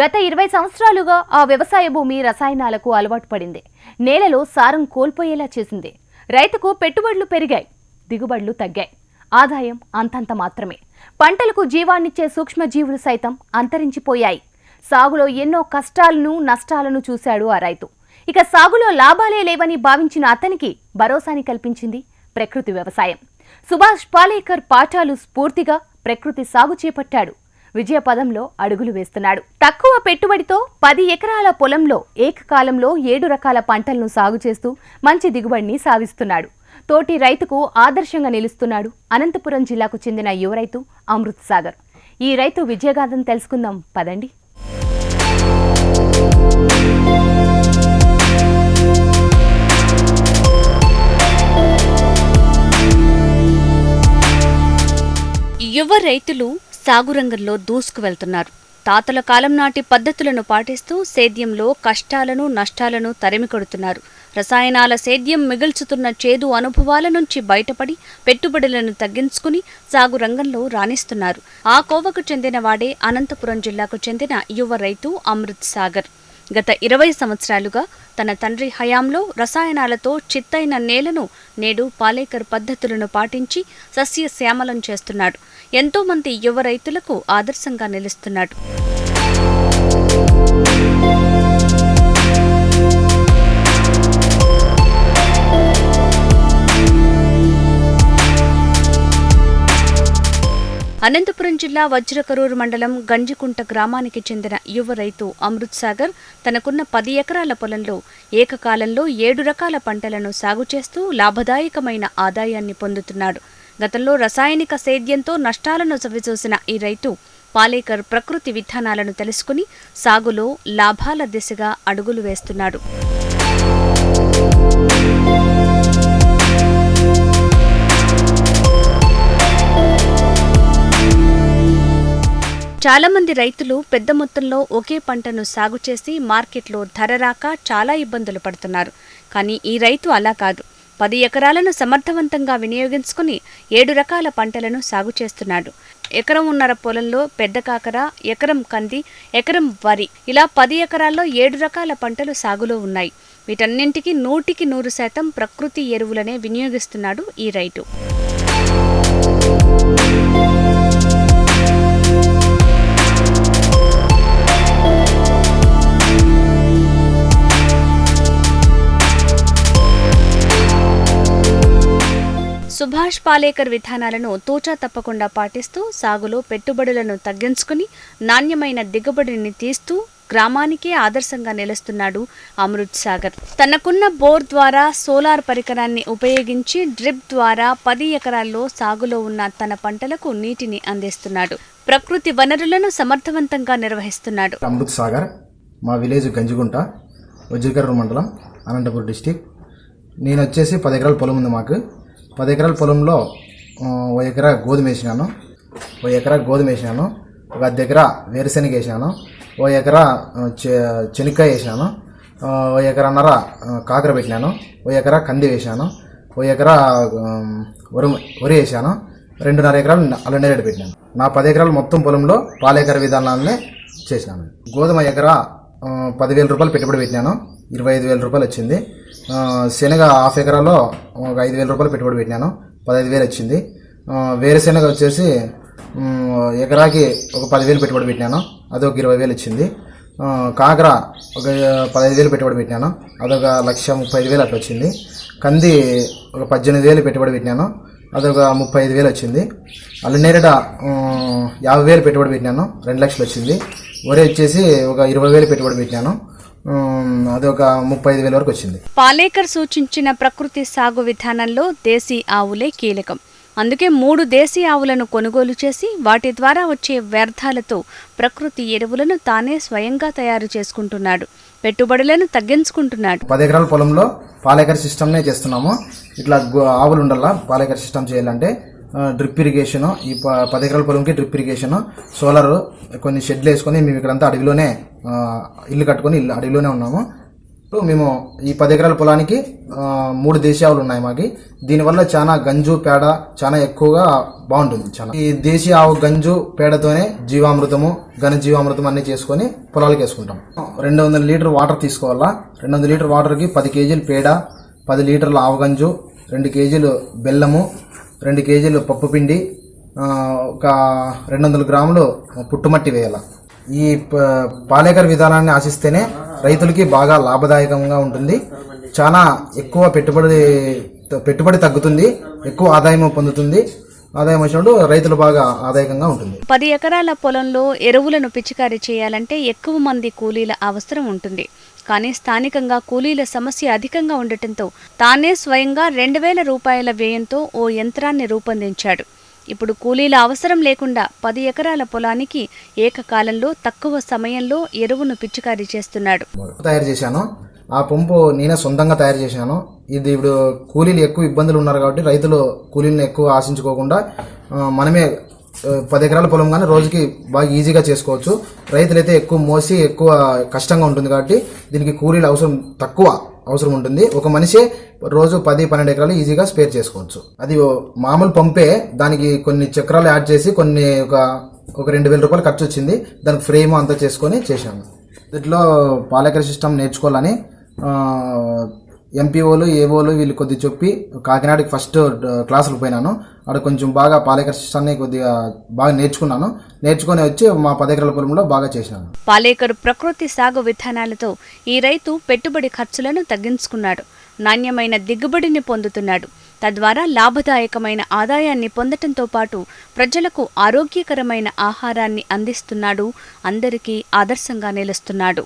గత ఇరవై సంవత్సరాలుగా ఆ వ్యవసాయ భూమి రసాయనాలకు అలవాటు పడింది. నేలలో సారం కోల్పోయేలా చేసింది. రైతుకు పెట్టుబడులు పెరిగాయి. దిగుబడులు తగ్గాయి. ఆదాయం అంతంత మాత్రమే. పంటలకు జీవాన్నిచ్చే సూక్ష్మజీవులు సైతం అంతరించిపోయాయి. సాగులో ఎన్నో కష్టాలను నష్టాలను చూశాడు ఆ రైతు. ఇక సాగులో లాభాలే లేవని భావించిన అతనికి భరోసాని కల్పించింది ప్రకృతి వ్యవసాయం. సుభాష్ పాలేకర్ పాఠాలు స్ఫూర్తిగా ప్రకృతి సాగు చేపట్టాడు. విజయపదంలో అడుగులు వేస్తున్నాడు. తక్కువ పెట్టుబడితో పది ఎకరాల పొలంలో ఏకకాలంలో ఏడు రకాల పంటలను సాగు చేస్తూ మంచి దిగుబడిని సాధిస్తున్నాడు. తోటి రైతుకు ఆదర్శంగా నిలుస్తున్నాడు. అనంతపురం జిల్లాకు చెందిన యువ రైతు అమృత్ సాగర్. ఈ రైతు విజయగాథను తెలుసుకుందాం. పదండి. యువ రైతులు సాగు రంగంలో దూసుకు వెళ్తున్నారు తాతల కాలం నాటి పద్ధతులను పాటిస్తూ సేద్యంలో కష్టాలను నష్టాలను తరిమికొడుతున్నారు. రసాయనాల సేద్యం మిగుల్చుతున్న చేదు అనుభవాల నుంచి బయటపడి పెట్టుబడులను తగ్గించుకుని సాగు రంగంలో రాణిస్తున్నారు. ఆ కోవకు చెందిన వాడే అనంతపురం జిల్లాకు చెందిన యువ రైతు అమృత్ సాగర్. గత ఇరవై సంవత్సరాలుగా తన తండ్రి హయాంలో రసాయనాలతో చిత్తైన నేలను నేడు పాలేకర్ పద్ధతులను పాటించి సస్యశ్యామలం చేస్తున్నాడు. ఎంతో మంది యువ రైతులకు ఆదర్శంగా నిలుస్తున్నాడు. అనంతపురం జిల్లా వజ్రకరూరు మండలం గంజికుంట గ్రామానికి చెందిన యువ రైతు అమృత్ సాగర్ తనకున్న పది ఎకరాల పొలంలో ఏకకాలంలో ఏడు రకాల పంటలను సాగు చేస్తూ లాభదాయకమైన ఆదాయాన్ని పొందుతున్నాడు. గతంలో రసాయనిక సేద్యంతో నష్టాలను చవిచూసిన ఈ రైతు పాలేకర్ ప్రకృతి విధానాలను తెలుసుకుని సాగులో లాభాల దిశగా అడుగులు వేస్తున్నాడు. చాలా మంది రైతులు పెద్ద మొత్తంలో ఒకే పంటను సాగు చేసి మార్కెట్లో ధర రాక చాలా ఇబ్బందులు పడుతున్నారు. కానీ ఈ రైతు అలా కాదు. పది ఎకరాలను సమర్థవంతంగా వినియోగించుకుని ఏడు రకాల పంటలను సాగు చేస్తున్నాడు. ఎకరం ఉన్నర పొలంలో పెద్ద కాకర ఎకరం కంది ఎకరం వరి ఇలా పది ఎకరాల్లో ఏడు రకాల పంటలు సాగులో ఉన్నాయి. వీటన్నింటికి నూటికి నూరు శాతం ప్రకృతి ఎరువులనే వినియోగిస్తున్నాడు ఈ రైతు. సుభాష్ పాలేకర్ విధానాలను తూచా తప్పకుండా పాటిస్తూ సాగులో పెట్టుబడులను తగ్గించుకుని నాణ్యమైన దిగుబడిని తీస్తూ గ్రామానికే ఆదర్శంగా నిలుస్తున్నాడు అమృత్ సాగర్. తనకున్న బోర్ ద్వారా సోలార్ పరికరాన్ని ఉపయోగించి డ్రిప్ ద్వారా పది ఎకరాల్లో సాగులో ఉన్న తన పంటలకు నీటిని అందిస్తున్నాడు. ప్రకృతి వనరులను సమర్థవంతంగా నిర్వహిస్తున్నాడు. అమృత్ సాగర్ మా విలేజ్ గంజిగుంట వజ్రకర్ర మండలం అనంతపురం డిస్టిక్. నేను వచ్చేసి పది ఎకరాల పొలం ఉంది మాకు. పది ఎకరాల పొలంలో ఒక ఓ ఎకరా గోధుమ వేసినాను. ఓ ఎకరా గోధుమ వేసినాను. ఒక దగ్గర వేరుశెనగ వేరుశనగ వేసినాను. ఓ ఎకరా చెనిక్కాయ వేసినాను. ఓ ఎకరన్నర కాకర పెట్టినాను. ఓ ఎకరా కంది వేసాను ఓ ఎకరా వరి వరి వేసాను రెండున్నర ఎకరాలు అల్ల నేరేడు పెట్టినాను. నా పది ఎకరాలు మొత్తం పొలంలో పాలేకర విధానాలనే చేసినాను. గోధుమ ఎకరా పదివేల రూపాయలు పెట్టుబడి పెట్టినాను. ఇరవై ఐదు వేల రూపాయలు వచ్చింది. శనగ హాఫ్ ఎకరాలో ఒక ఐదు వేల రూపాయలు పెట్టుబడి పెట్టినాను. పదహైదు వేలు వచ్చింది. వేరుశెనగ వచ్చేసి ఎకరాకి ఒక పదివేలు పెట్టుబడి పెట్టినాను. అది ఒక ఇరవై వేలు వచ్చింది. కాకర ఒక పదహైదు వేలు పెట్టుబడి పెట్టినాను. అదొక లక్ష ముప్పై ఐదు వేలు అట్లా వచ్చింది. కంది ఒక పద్దెనిమిది వేలు పెట్టుబడి పెట్టినాను. అదొక ముప్పై ఐదు వేలు వచ్చింది. అల్లనేరట యాభై వేలు పెట్టుబడి పెట్టినాను. రెండు లక్షలు వచ్చింది. వరి వచ్చేసి ఒక ఇరవై వేలు పెట్టుబడి పెట్టినాను. ఉమ్, అదొక ముప్పై ఐదు వేల వరకు వచ్చింది. పాలేకర్ సూచించిన ప్రకృతి సాగు విధానంలో దేశీ ఆవులే కీలకం. అందుకే మూడు దేశీ ఆవులను కొనుగోలు చేసి వాటి ద్వారా వచ్చే వ్యర్థాలతో ప్రకృతి ఎరువులను తానే స్వయంగా తయారు చేసుకుంటున్నాడు. పెట్టుబడులను తగ్గించుకుంటున్నాడు. పది ఎకరాల పొలంలో పాలేకర్ సిస్టమ్నే చేస్తున్నాము. ఇట్లా ఆవులు ఉండాలా? పాలేకర్ సిస్టమ్ చేయాలంటే డ్రిప్ ఇరిగేషన్ ఈ ప- పది ఎకరాల పొలంకి డ్రిప్ ఇరిగేషన్ సోలార్ కొన్ని షెడ్లు వేసుకొని మేము ఇక్కడంతా అడవిలోనే ఇల్లు కట్టుకొని ఇల్లు అడవిలోనే ఉన్నాము. మేము ఈ పది ఎకరాల పొలానికి మూడు దేశీయాలు ఉన్నాయి మాకి. దీనివల్ల చాలా గంజు పేడ చాలా ఎక్కువగా బాగుంటుంది చాలా ఈ దేశీయ ఆవు గంజు పేడతోనే జీవామృతము ఘన జీవామృతం అన్ని చేసుకొని పొలాలకు వేసుకుంటాం. రెండు వందల లీటర్ వాటర్ తీసుకోవాలా? రెండు వందల లీటర్ వాటర్కి పది కేజీలు పేడ పది లీటర్ల ఆవు గంజు రెండు కేజీలు బెల్లము రెండు కేజీలు పప్పు పిండి ఒక రెండు వందల గ్రాములు పుట్టుమట్టి వేయాల. ఈ ప- పాలేకర్ విధానాన్ని ఆశిస్తేనే రైతులకి బాగా లాభదాయకంగా ఉంటుంది. చాలా ఎక్కువ పెట్టుబడి పెట్టుబడి తగ్గుతుంది ఎక్కువ ఆదాయం పొందుతుంది. ఆదాయం వచ్చినప్పుడు రైతులు బాగా ఆదాయకంగా ఉంటుంది. పది ఎకరాల పొలంలో ఎరువులను పిచికారీ చేయాలంటే ఎక్కువ మంది కూలీల అవసరం ఉంటుంది. కానీ స్థానికంగా కూలీల సమస్య అధికంగా ఉండటంతో తానే స్వయంగా రెండు వేల రూపాయల వ్యయంతో ఓ యంత్రాన్ని రూపొందించాడు. ఇప్పుడు కూలీల అవసరం లేకుండా పది ఎకరాల పొలానికి ఏకకాలంలో తక్కువ సమయంలో ఎరువును పిచికారీ చేస్తున్నాడు. తయారు చేశాను. ఆ పంపు నేనే సొంతంగా తయారు చేశాను. ఇది ఇప్పుడు కూలీలు ఎక్కువ ఇబ్బందులు ఉన్నారు కాబట్టి రైతులు కూలీలను ఎక్కువ ఆశించుకోకుండా మనమే పది ఎకరాల పొలం కానీ రోజుకి బాగా ఈజీగా చేసుకోవచ్చు. రైతులైతే ఎక్కువ మోసి ఎక్కువ కష్టంగా ఉంటుంది కాబట్టి దీనికి కూలీలు అవసరం తక్కువ అవసరం ఉంటుంది. ఒక మనిషే రోజు పది పన్నెండు ఎకరాలు ఈజీగా స్పేర్ చేసుకోవచ్చు. అది మామూలు పంపే దానికి కొన్ని చక్రాలు యాడ్ చేసి కొన్ని ఒక ఒక రెండు వేల రూపాయలు ఖర్చు వచ్చింది. దానికి ఫ్రేమ్ అంతా చేసుకొని చేశాను దీంట్లో పాలకర సిస్టమ్ నేర్చుకోవాలని ఎంపీఓలు ఏఓలు వీళ్ళు కొద్దిగా చెప్పి కాకినాడకి ఫస్ట్ క్లాసులు పోయినాను. అక్కడ కొంచెం బాగా పాలేకర్ సిస్టాన్ని కొద్దిగా బాగా నేర్చుకున్నాను. నేర్చుకుని వచ్చి మా పదెకరాల పొలంలో బాగా చేశాను. పాలేకరు ప్రకృతి సాగు విధానాలతో ఈ రైతు పెట్టుబడి ఖర్చులను తగ్గించుకున్నాడు. నాణ్యమైన దిగుబడిని పొందుతున్నాడు. తద్వారా లాభదాయకమైన ఆదాయాన్ని పొందటంతో పాటు ప్రజలకు ఆరోగ్యకరమైన ఆహారాన్ని అందిస్తున్నాడు. అందరికీ ఆదర్శంగా నిలుస్తున్నాడు.